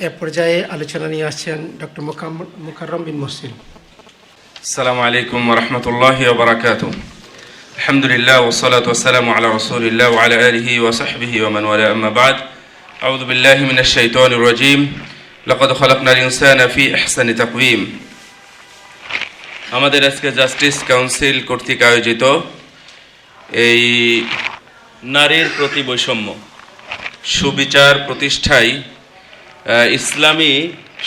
এ পর্যায়ে আলোচনা নিয়ে আসছেন ডক্টর মুকাররম বিন মুসিল আসসালামু আলাইকুম রহমতুল্লাহ বারাকাত আলহামদুলিল্লাহ ওসলাত ওসালাম আলা রসুলিল্লাহ আলা আলহি ওসাহবিহি ওমান ওয়ালা। আম্মা বাদ, আউযু বিল্লাহি মিনাশ শাইতানির রাজীম। লাকাদ খালাকনাল ইনসানা ফি ইহসানি তাকওয়িম। আমাদের আজকে জাস্টিস কাউন্সিল কর্তৃক আয়োজিত এই নারীর প্রতি বৈষম্য, সুবিচার প্রতিষ্ঠায় ইসলামী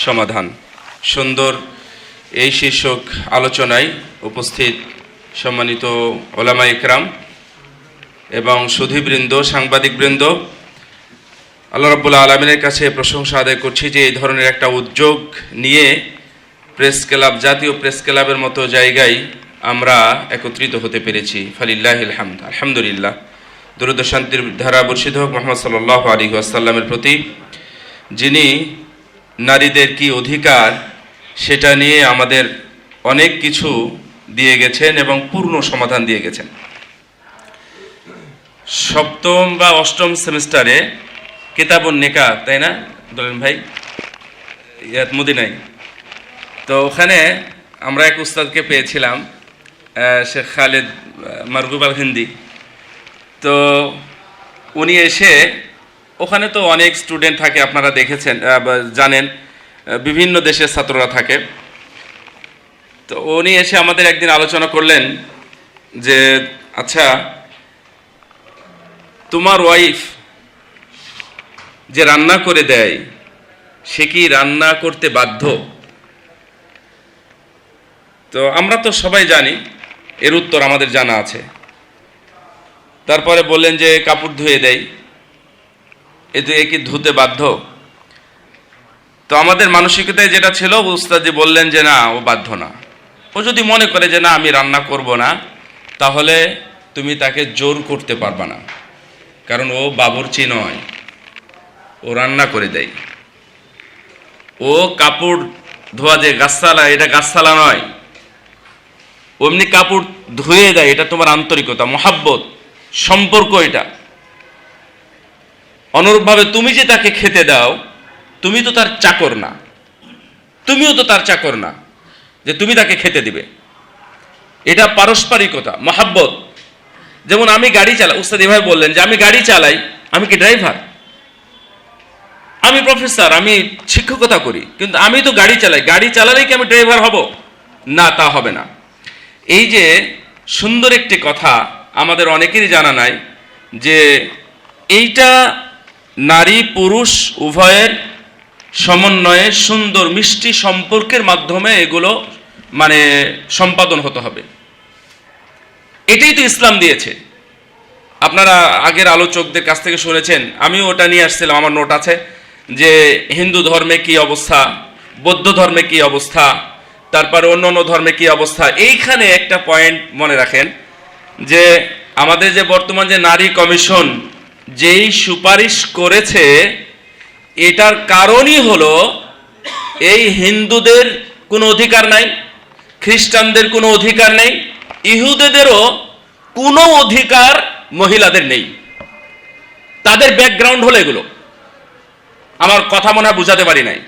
সমাধান। সুন্দর এই শীর্ষক আলোচনায় উপস্থিত সম্মানিত ওলামা ইকরাম এবং সুধীবৃন্দ, সাংবাদিকবৃন্দ, আল্লাহ রব্বুল্লা আলমিনের কাছে প্রশংসা আদায় করছি যে এই ধরনের একটা উদ্যোগ নিয়ে প্রেস ক্লাব, জাতীয় প্রেস ক্লাবের মতো জায়গায় আমরা একত্রিত হতে পেরেছি। ফালিল্লাহ আলহামদ আলহামদুলিল্লাহ। দুরুদ ধারা বর্ষিত হোক মোহাম্মদ সাল্লাহ আলী আসাল্লামের প্রতি যিনি নারীদের কি অধিকার সেটা নিয়ে আমাদের অনেক কিছু দিয়ে গেছেন এবং পূর্ণ সমাধান দিয়ে গেছেন। সপ্তম বা অষ্টম সেমিস্টারে কিতাবুন নেকা তাই না বলেন ভাই? ইয়াত মদিনাই তো ওখানে আমরা এক উস্তাদকে পেয়েছিলাম শেখ খালেদ আহ, মারগুব আল হিন্দি। তো উনি এসে ওখানে তো অনেক স্টুডেন্ট থাকে, আপনারা দেখেছেন জানেন বিভিন্ন দেশের ছাত্ররা থাকে। তো উনি এসে আমাদের একদিন আলোচনা করলেন যে আচ্ছা তোমার ওয়াইফ যে রান্না করে দেয়, সে কি রান্না করতে বাধ্য? তো আমরা তো সবাই জানি, এর উত্তর আমাদের জানা আছে। তারপরে বললেন যে, কাপড় ধুয়ে দেয়। এ তো এ কি ধুতে বাধ্য? তো আমাদের মানসিকতায় যেটা ছিল উস্তাদি বললেন যে, না, ও বাধ্য না। ও যদি মনে করে যে, না, আমি রান্না করব না, তাহলে তুমি তাকে জোর করতে পারবা না। কারণ ও বাবুরচি নয়, ও রান্না করে দেয়। ও কাপড় ধোয়া যে গাছালা এটা গাছালা নয়। অমনি কাপড় ধুয়ে দেয়, এটা তোমার আন্তরিকতা, মহাব্বত, সম্পর্ক এটা। অনুরূপভাবে তুমি যে তাকে খেতে দাও, তুমি তো তার চাকর না। তুমিও তো তার চাকর না যে তুমি তাকে খেতে দিবে। এটা পারস্পরিকতা, মহাব্বত। যেমন আমি গাড়ি চালাই, উস্তাদ এভাবে বললেন যে, আমি গাড়ি চালাই, আমি কি ড্রাইভার? আমি প্রফেসর, আমি শিক্ষকতা করি, কিন্তু আমি তো গাড়ি চালাই। গাড়ি চালালেই কি আমি ড্রাইভার হব? না, তা হবে না। এই যে সুন্দর একটি কথা আমাদের অনেকেরই জানা নাই যে, এইটা নারী, পুরুষ, উভয়ের সমন্বয়ে সুন্দর মিষ্টি সম্পর্কের মাধ্যমে এগুলো মানে সম্পাদন হতে হবে। এটাই তো ইসলাম দিয়েছে। আপনারা আগের আলোচকদের কাছ থেকে শুনেছেন, আমিও ওটা নিয়ে আসছিলাম, আমার নোট আছে, যে হিন্দু ধর্মে কি অবস্থা, বৌদ্ধ ধর্মে কি অবস্থা, তারপরে অন্য অন্য ধর্মে কি অবস্থা, এইখানে একটা পয়েন্ট মনে রাখেন, যে আমাদের যে বর্তমান যে নারী কমিশন যেই সুপারিশ করেছে, এটার কারণই হলো, এই হিন্দুদের কোনো অধিকার নাই, খ্রিস্টানদের কোনো অধিকার নেই, ইহুদেদেরও কোনো অধিকার মহিলাদের নেই। তাদের ব্যাকগ্রাউন্ড হলো এগুলো। আমার কথা মনে হয় বুঝাতে পারি নাই।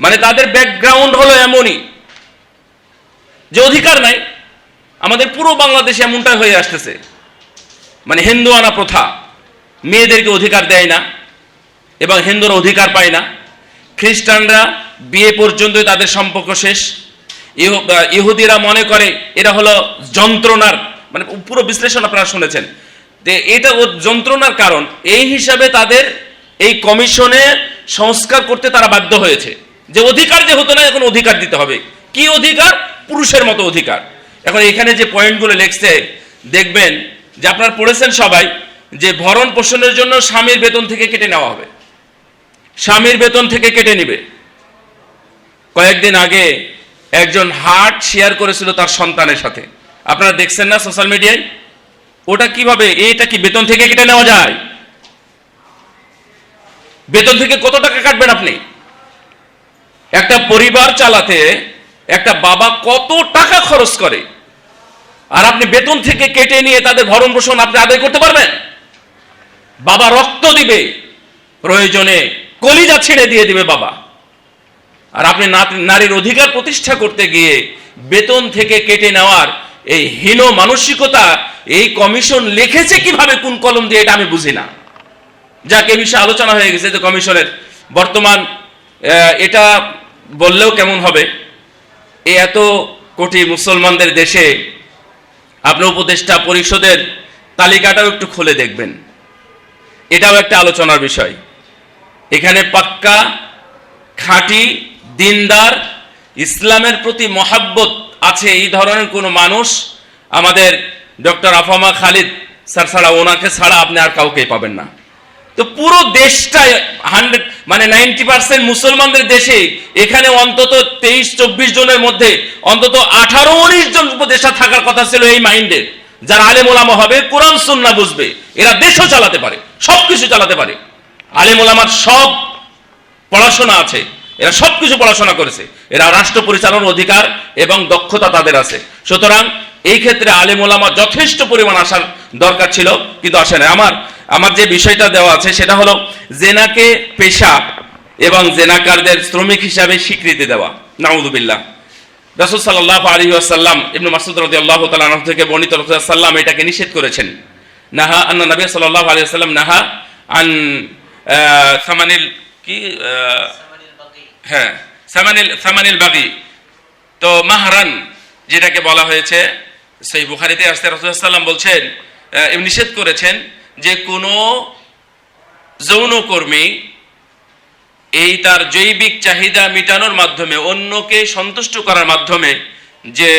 মানে তাদের ব্যাকগ্রাউন্ড হলো এমনই, যে অধিকার নাই। আমাদের পুরো বাংলাদেশে এমনটাই হয়ে আসতেছে। মানে হিন্দু আনা প্রথা। মেয়েদেরকে অধিকার দেয় না এবং হিন্দুরা অধিকার পায় না। খ্রিস্টানরা বিয়ে পর্যন্তই তাদের সম্পর্ক শেষ। ইহুদিরা মনে করে এরা হলো যন্ত্রণার মানে পুরো বিশ্লেষণ আপনারা শুনেছেন। যে এটা ও যন্ত্রণার কারণ, এই হিসাবে তাদের এই কমিশনে সংস্কার করতে তারা বাধ্য হয়েছে। যে অধিকার যে হতো না, এখন অধিকার দিতে হবে। কি অধিকার? পুরুষের মতো অধিকার। এখন এখানে যে পয়েন্টগুলো লেখছে, দেখবেন যে আপনারা পড়েছেন সবাই যে ভরণ পোষণের জন্য স্বামীর বেতন থেকে কেটে নেওয়া হবে। স্বামীর বেতন থেকে কেটে নিবে। কয়েকদিন আগে একজন হার্ট শেয়ার করেছিল তার সন্তানের সাথে। আপনারা দেখছেন না সোশ্যাল মিডিয়ায়? ওটা কীভাবে? এটা কি বেতন থেকে কেটে নেওয়া যায়? বেতন থেকে কত টাকা কাটবেন আপনি? একটা পরিবার চালাতে একটা বাবা কত টাকা খরচ করে? আর আপনি বেতন থেকে কেটে নিয়ে তাদের ভরণ পোষণ আপনি আদায় করতে পারবেন? বাবা রক্ত দিবে, প্রয়োজনে কলিজা ছেড়ে দিয়ে দিবে বাবা। আর আপনি নারীর অধিকার প্রতিষ্ঠা করতে গিয়ে বেতন থেকে কেটে নেওয়ার এই হীন মানসিকতা, এই কমিশন লিখেছে কীভাবে কোন কলম দিয়ে এটা আমি বুঝি না। যাক, এ বিষয়ে আলোচনা হয়ে গেছে যে কমিশনের বর্তমান এটা বললেও কেমন হবে। এই এত কোটি মুসলমানদের দেশে আপনি উপদেষ্টা পরিষদের তালিকাটাও একটু খুলে দেখবেন। এটাও একটা আলোচনার বিষয়। এখানে পাক্কা, খাঁটি, দিনদার, ইসলামের প্রতি মহাব্বত আছে এই ধরনের কোনো মানুষ আমাদের ডক্টর আফামা খালিদ স্যার ছাড়া, ওনাকে ছাড়া আপনি আর কাউকেই পাবেন না। তো পুরো দেশটাই হান্ড্রেড মানে নাইনটি পার্সেন্ট মুসলমানদের দেশে এখানে অন্তত তেইশ, চব্বিশ জনের মধ্যে অন্তত আঠারো, উনিশ জন উপদেষ্টা থাকার কথা ছিল এই মাইন্ডের যারা আলেম ওলামা হবে, কোরআন সুন্না বুঝবে। এরা দেশও চালাতে পারে সব কিছু চালাতে পারে। আলেম ওলামার সব পড়াশোনা আছে, এরা সবকিছু পড়াশোনা করেছে। এরা রাষ্ট্র পরিচালনার অধিকার এবং দক্ষতা তাদের আছে। সুতরাং এই ক্ষেত্রে আলেম ওলামা যথেষ্ট পরিমাণ আসার দরকার ছিল, কিন্তু আসে না আমার আমার যে বিষয়টা দেওয়া আছে, সেটা হলো জেনাকে পেশা এবং জেনাকারদের শ্রমিক হিসাবে স্বীকৃতি দেওয়া। নাউদুবিল্লাহ রাসূল সাল্লাল্লাহু আলাইহি ওয়াসাল্লাম ইবনে মাসউদ রাদিয়াল্লাহু তাআলা আনহু থেকে বর্ণিত রাসূল সাল্লাম এটাকে নিষেধ করেছেন। নাহা আন্না নবী সাল্লাল্লাহু আলাইহি ওয়াসাল্লাম নাহা আন সামানিল কি হ্যাঁ সামানিল সামানিল বাগি। তো মাহরান, যেটাকে বলা হয়েছে, সেই বুখারিতে আসতে রাসূলুল্লাহ বলছেন নিষেধ করেছেন যে কোনো যৌনকর্মী এই তার জৈবিক চাহিদা মেটানোর মাধ্যমে, অন্যকে সন্তুষ্ট করার মাধ্যমে যে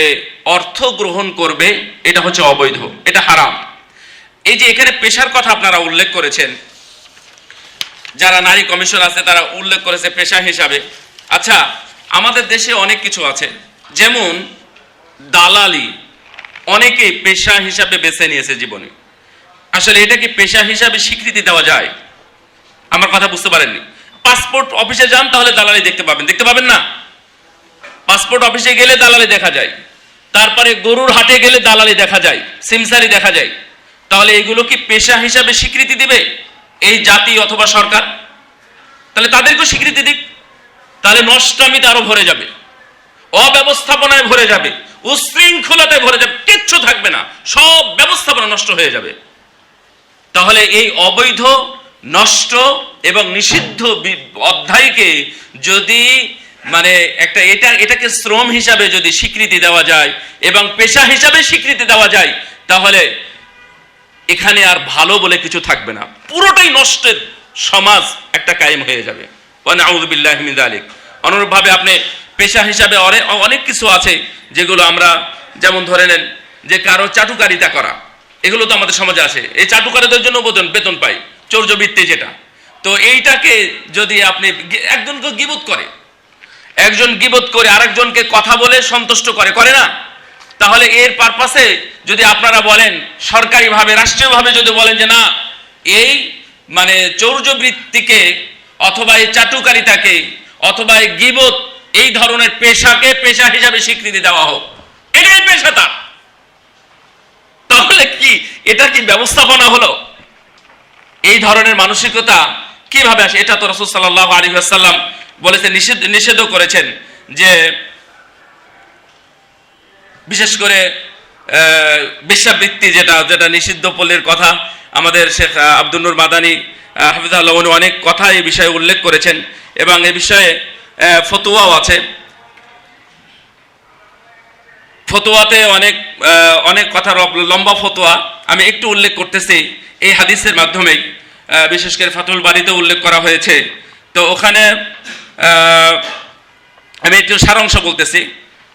অর্থ গ্রহণ করবে, এটা হচ্ছে অবৈধ, এটা হারাম। এই যে এখানে পেশার কথা আপনারা উল্লেখ করেছেন, যারা নারী কমিশন আছে, তারা উল্লেখ করেছে পেশা হিসাবে। আচ্ছা আমাদের দেশে অনেক কিছু আছে, যেমন দালালি, অনেকে পেশা হিসাবে বেছে নিয়েছে জীবনে। আসলে এটাকে পেশা হিসাবে স্বীকৃতি দেওয়া যায়? আমার কথা বুঝতে পারেননি। পাসপোর্ট অফিসে যান, তাহলে দালালি দেখতে পাবেন। দেখতে পাবেন না? পাসপোর্ট অফিসে গেলে দালালি দেখা যায়। তারপরে গরুর হাটে গেলে দালালি দেখা যায়, সিমসারি দেখা যায়। তাহলে এগুলো কি পেশা হিসাবে স্বীকৃতি দিবে এই জাতি অথবা সরকার? তাহলে তাদেরকেও স্বীকৃতি দিক। তাহলে নষ্টামিতে আরও ভরে যাবে। অব্যবস্থাপনায় ভরে যাবে। উশৃঙ্খলতায় ভরে যাবে। কিচ্ছু থাকবে না। সব ব্যবস্থাপনা নষ্ট হয়ে যাবে। তাহলে এই অবৈধ নষ্ট এবং নিষিদ্ধ অধ্যায়কে যদি মানে একটা এটা, এটাকে শ্রম হিসাবে যদি স্বীকৃতি দেওয়া যায় এবং পেশা হিসাবে স্বীকৃতি দেওয়া যায়, তাহলে এখানে আর ভালো বলে কিছু থাকবে না। পুরোটাই নষ্টের সমাজ একটা কায়েম হয়ে যাবে। আউদুবিল্লাহ আলিক অনুরূপভাবে আপনি পেশা হিসাবে অনে- অনেক কিছু আছে যেগুলো আমরা, যেমন ধরে নেন যে কারও চাটুকারিতা করা, এগুলো তো আমাদের সমাজে আসে। এই চাটুকারীদের জন্য বেতন বেতন পাই। চৌর্যবৃত্তি যেটা। তো এইটাকে যদি আপনি একজনকে গিবত করে, একজন গিবত করে আরেকজনকে কথা বলে সন্তুষ্ট করে করে না? তাহলে এর পারপাসে যদি আপনারা বলেন, সরকারিভাবে, রাষ্ট্রীয়ভাবে যদি বলেন যে না, এই মানে চৌর্যবৃত্তিকে অথবা এই চাটুকারিতাকে অথবা এই গিবত, এই ধরনের পেশাকে পেশা হিসাবে স্বীকৃতি দেওয়া হোক, এটাই পেশা তার। তাহলে কি, এটা কি ব্যবস্থাপনা হলো? এই ধরনের মানসিকতা কীভাবে আসে? এটা তো রসুল সাল্লাহ আলী আসাল্লাম নিষেধ নিষেধও করেছেন যে বিশেষ করে আহ, বেশ্যাবৃত্তি যেটা যেটা নিষিদ্ধ পল্লীর কথা আমাদের শেখ আব্দুল নূর মাদানী হাফিজাল্লাহ উনি অনেক কথা এই বিষয়ে উল্লেখ করেছেন এবং এ বিষয়ে ফতুয়াও আছে। ফতোয়াতে অনেক অনেক কথা লম্বা ফতোয়া। আমি একটু উল্লেখ করতেছি, এই হাদিসের মাধ্যমেই বিশেষ করে ফাতুল বাড়িতে উল্লেখ করা হয়েছে। তো ওখানে আমি একটু সারাংশ বলতেছি,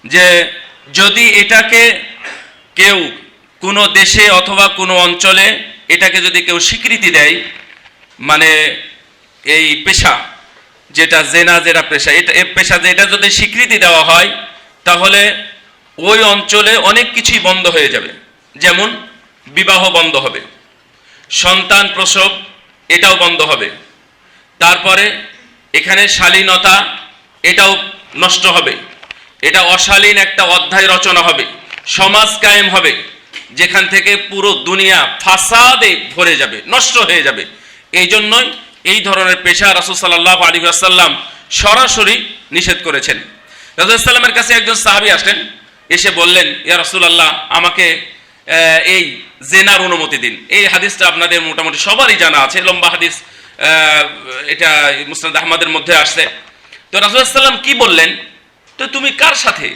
যে যদি এটাকে কেউ কোনো দেশে অথবা কোনো অঞ্চলে এটাকে যদি কেউ স্বীকৃতি দেয় মানে এই পেশা, যেটা জেনা, যেটা পেশা, এটা পেশা যেটা যদি স্বীকৃতি দেওয়া হয়, তাহলে ওই অঞ্চলে অনেক কিছুই বন্ধ হয়ে যাবে। যেমন, বিবাহ বন্ধ হবে। সন্তান প্রসব, এটাও বন্ধ হবে। তারপরে, এখানে শালীনতা, এটাও নষ্ট হবে। এটা অশালীন একটা অধ্যায় রচনা হবে। সমাজ কায়েম হবে। যেখান থেকে পুরো দুনিয়া ফাসাদে ভরে যাবে, নষ্ট হয়ে যাবে। এই জন্যই এই ধরনের পেশা রাসুল সাল্লাহ আলী আসাল্লাম সরাসরি নিষেধ করেছেন। রাজুসাল্লামের কাছে একজন সাহাবি আসলেন। এসে বললেন, ইয়া রাসূলুল্লাহ, আমাকে এই জেনার অনুমতি দিন। এই হাদিসটা আপনাদের মোটামুটি সবারই জানা আছে, লম্বা হাদিস এটা মুসনাদ আহমদের মধ্যে আসছে। তো রাসুলাম কি বললেন? তো তুমি কার সাথে?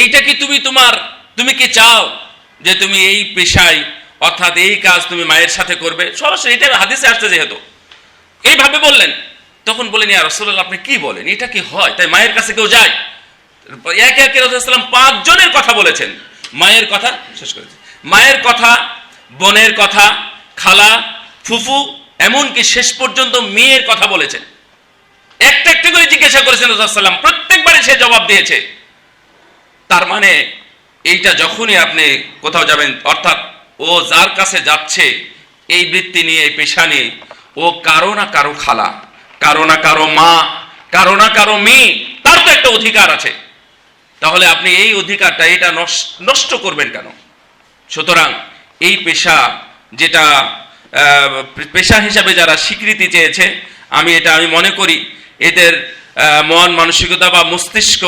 এইটা কি তুমি তোমার, তুমি কি চাও যে তুমি এই পেশায়, অর্থাৎ এই কাজ তুমি মায়ের সাথে করবে? সরাসরি এটা হাদিসে আসছে যেহেতু। এইভাবে বললেন, তখন বলেন ইয়া রসুল্লাহ আপনি কি বলেন? এটা কি হয়? তাই মায়ের কাছে কেউ যায়? একে একে রসুলাম পাঁচ জনের কথা বলেছেন মায়ের কথা শেষ করেছে মায়ের কথা বোনের কথা খালা ফুফু এমনকি শেষ পর্যন্ত মেয়ের কথা বলেছেন একটা একটা করে জিজ্ঞাসা করেছেন রসুলাম প্রত্যেকবারে সে জবাব দিয়েছে তার মানে এইটা যখনই আপনি কোথাও যাবেন অর্থাৎ ও যার কাছে যাচ্ছে এই বৃত্তি নিয়ে এই পেশা নিয়ে ও কারও না কারও খালা কারও না কারও মা কারও না কারও মেয়ে তার তো একটা অধিকার আছে তাহলে আপনি এই অধিকারটা এটা নষ্ট করবেন কেন? সুতরাং এই পেশা যেটা পেশা হিসাবে যারা স্বীকৃতি চেয়েছে, আমি এটা, আমি মনে করি এদের মন মানসিকতা বা মস্তিষ্ক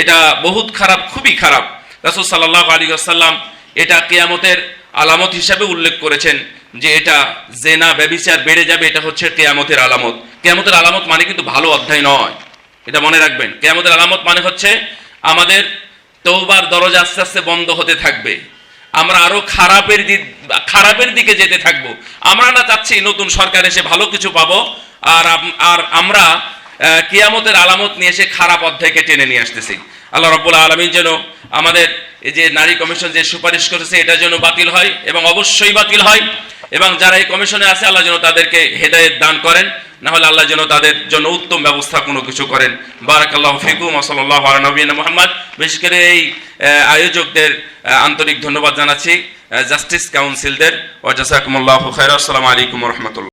এটা বহুত খারাপ, খুবই খারাপ। রাসুল সাল্লাহ আলী আসাল্লাম এটা কেয়ামতের আলামত হিসাবে উল্লেখ করেছেন যে এটা জেনা, ব্যবিচার বেড়ে যাবে, এটা হচ্ছে কেয়ামতের আলামত। কেয়ামতের আলামত মানে কিন্তু ভালো অধ্যায় নয়। এটা মনে রাখবেন। কেয়ামতের আলামত মানে হচ্ছে আমাদের তৌবার দরজা আস্তে আস্তে বন্ধ হতে থাকবে। আমরা আরও খারাপের দিক, খারাপের দিকে যেতে থাকব। আমরা না চাচ্ছি নতুন সরকার এসে ভালো কিছু পাবো, আর আর আমরা কিয়ামতের আলামত নিয়ে এসে খারাপ অধ্যায়কে টেনে নিয়ে আসতেছি। আল্লাহ রব্বুল আলমিন যেন আমাদের এই যে নারী কমিশন যে সুপারিশ করেছে, এটা যেন বাতিল হয় এবং অবশ্যই বাতিল হয়। এবং যারা এই কমিশনে আছে, আল্লাহ যেন তাদেরকে হেদায়ত দান করেন। না হলে আল্লাহ যেন তাদের জন্য উত্তম ব্যবস্থা কোনো কিছু করেন। বারাক বারাকাল্লাহ ফিকুম আসল্লাহ নবীন মোহাম্মদ। বিশেষ করে এই আয়োজকদের আন্তরিক ধন্যবাদ জানাচ্ছি জাস্টিস কাউন্সিলদের। ওয়াজাসাকুমুল্লাহ খাইর আসসালামু আলাইকুম রহমতুল্লাহ।